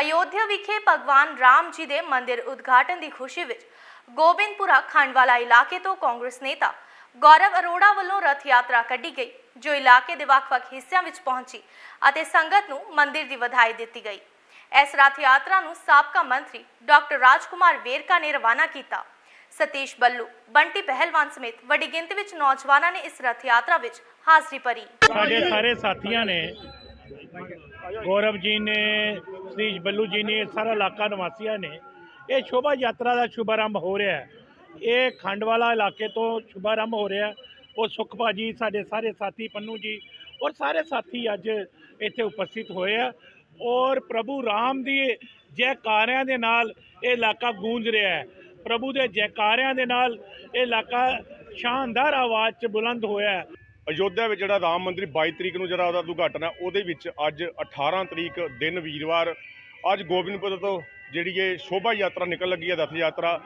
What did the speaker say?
ਅਯੋਧਿਆ ਵਿਖੇ ਭਗਵਾਨ ਰਾਮ ਜੀ ਦੇ ਮੰਦਿਰ ਉਦਘਾਟਨ ਦੀ ਖੁਸ਼ੀ ਵਿੱਚ ਗੋਬਿੰਦਪੁਰਾ ਖੰਡਵਾਲਾ ਇਲਾਕੇ ਤੋਂ ਕਾਂਗਰਸ ਨੇਤਾ ਗੌਰਵ ਅਰੋੜਾ ਵੱਲੋਂ ਰਥ ਯਾਤਰਾ ਕੱਢੀ ਗਈ, ਜੋ ਇਲਾਕੇ ਦੇ ਵੱਖ-ਵੱਖ ਹਿੱਸਿਆਂ ਵਿੱਚ ਪਹੁੰਚੀ ਅਤੇ ਸੰਗਤ ਨੂੰ ਮੰਦਿਰ ਦੀ ਵਧਾਈ ਦਿੱਤੀ ਗਈ। ਇਸ ਰਥ ਯਾਤਰਾ ਨੂੰ ਸਾਬਕਾ ਮੰਤਰੀ ਡਾਕਟਰ ਰਾਜਕੁਮਾਰ ਵੇਰਕਾ ਨੇ ਰਵਾਨਾ ਕੀਤਾ। ਸਤੀਸ਼ ਬੱਲੂ, ਬੰਟੀ ਪਹਿਲਵਾਨ ਸਮੇਤ ਵੱਡੀ ਗਿਣਤੀ ਵਿੱਚ ਨੌਜਵਾਨਾਂ ਨੇ ਇਸ ਰਥ ਯਾਤਰਾ ਵਿੱਚ ਹਾਜ਼ਰੀ ਭਰੀ। ਸਾਡੇ ਸਾਰੇ ਸਾਥੀਆਂ ਨੇ ਗੌਰਵ ਜੀ ਨੇ ਸਤੀਸ਼ ਬੱਲੂ ਜੀ ਨੇ, ਸਾਰਾ ਇਲਾਕਾ ਨਿਵਾਸੀਆਂ ਨੇ। ਇਹ ਸ਼ੋਭਾ ਯਾਤਰਾ ਦਾ ਸ਼ੁਭਾਰੰਭ ਹੋ ਰਿਹਾ ਹੈ। ਇਹ ਖੰਡਵਾਲਾ ਇਲਾਕੇ ਤੋਂ ਸ਼ੁਭਾਰੰਭ ਹੋ ਰਿਹਾ ਉਹ ਸੁਖ ਭਾਜੀ, ਸਾਡੇ ਸਾਰੇ ਸਾਥੀ ਪੰਨੂ ਜੀ ਔਰ ਸਾਰੇ ਸਾਥੀ ਅੱਜ ਇੱਥੇ ਉਪਸਥਿਤ ਹੋਏ ਆ ਔਰ ਪ੍ਰਭੂ ਰਾਮ ਦੀ ਜੈਕਾਰਿਆਂ ਦੇ ਨਾਲ ਇਹ ਇਲਾਕਾ ਗੂੰਜ ਰਿਹਾ ਹੈ। ਪ੍ਰਭੂ ਦੇ ਜੈਕਾਰਿਆਂ ਦੇ ਨਾਲ ਇਹ ਇਲਾਕਾ ਸ਼ਾਨਦਾਰ ਆਵਾਜ਼ 'ਚ ਬੁਲੰਦ ਹੋਇਆ ਅਯੋਧਿਆ ਵਿੱਚ ਜਿਹੜਾ ਰਾਮ ਮੰਦਿਰ 22 ਤਰੀਕ ਨੂੰ ਜਿਹੜਾ ਉਹਦਾ ਉਦਘਾਟਨ ਹੈ, ਉਹਦੇ ਵਿੱਚ ਅੱਜ 18 ਤਰੀਕ ਦਿਨ ਵੀਰਵਾਰ ਅੱਜ ਗੋਬਿੰਦਪੁਰ ਤੋਂ ਜਿਹੜੀ ਇਹ ਸ਼ੋਭਾ ਯਾਤਰਾ ਨਿਕਲ ਲੱਗੀ ਹੈ ਰਥ ਯਾਤਰਾ।